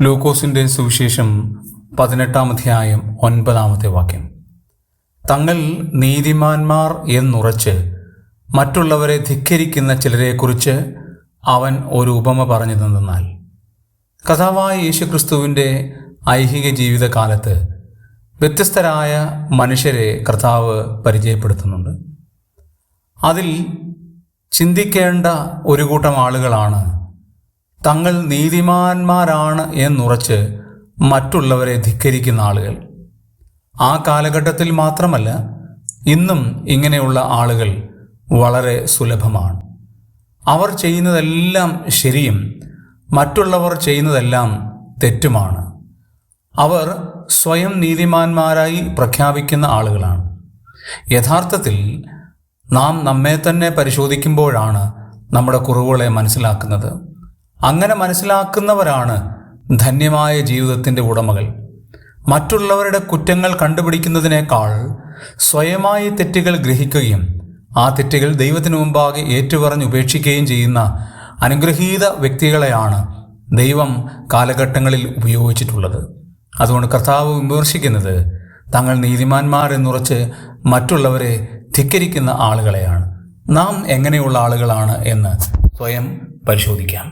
ലൂക്കോസിന്റെ സുവിശേഷം പതിനെട്ടാം അധ്യായം ഒൻപതാമത്തെ വാക്യം. തങ്ങൾ നീതിമാന്മാർ എന്നുറച്ച് മറ്റുള്ളവരെ ധിക്കരിക്കുന്ന ചിലരെക്കുറിച്ച് അവൻ ഒരു ഉപമ പറഞ്ഞു തന്നാൽ കഥാവായ യേശുക്രിസ്തുവിന്റെ ഐഹിക ജീവിതകാലത്ത് വ്യത്യസ്തരായ മനുഷ്യരെ കർത്താവ് പരിചയപ്പെടുത്തുന്നുണ്ട്. അതിൽ ചിന്തിക്കേണ്ട ഒരു കൂട്ടം ആളുകളാണ് തങ്ങൾ നീതിമാന്മാരാണ് എന്നുറച്ച് മറ്റുള്ളവരെ ധിക്കരിക്കുന്ന ആളുകൾ. ആ കാലഘട്ടത്തിൽ മാത്രമല്ല ഇന്നും ഇങ്ങനെയുള്ള ആളുകൾ വളരെ സുലഭമാണ്. അവർ ചെയ്യുന്നതെല്ലാം ശരിയും മറ്റുള്ളവർ ചെയ്യുന്നതെല്ലാം തെറ്റുമാണ്. അവർ സ്വയം നീതിമാന്മാരായി പ്രഖ്യാപിക്കുന്ന ആളുകളാണ്. യഥാർത്ഥത്തിൽ നാം നമ്മെ തന്നെ പരിശോധിക്കുമ്പോഴാണ് നമ്മുടെ കുറവുകളെ മനസ്സിലാക്കുന്നത്. അങ്ങനെ മനസ്സിലാക്കുന്നവരാണ് ധന്യമായ ജീവിതത്തിന്റെ ഉടമകൾ. മറ്റുള്ളവരുടെ കുറ്റങ്ങൾ കണ്ടുപിടിക്കുന്നതിനേക്കാൾ സ്വയമായി തെറ്റുകൾ ഗ്രഹിക്കുകയും ആ തെറ്റുകൾ ദൈവത്തിനു മുമ്പാകെ ഏറ്റുപറഞ്ഞ് ഉപേക്ഷിക്കുകയും ചെയ്യുന്ന അനുഗ്രഹീത വ്യക്തികളെയാണ് ദൈവം കാലഘട്ടങ്ങളിൽ ഉപയോഗിച്ചിട്ടുള്ളത്. അതുകൊണ്ട് കർത്താവ് വിമർശിക്കുന്നത് തങ്ങൾ നീതിമാന്മാരെന്നുറച്ച് മറ്റുള്ളവരെ ധിക്കരിക്കുന്ന ആളുകളെയാണ്. നാം എങ്ങനെയുള്ള ആളുകളാണ് എന്ന് സ്വയം പരിശോധിക്കാം.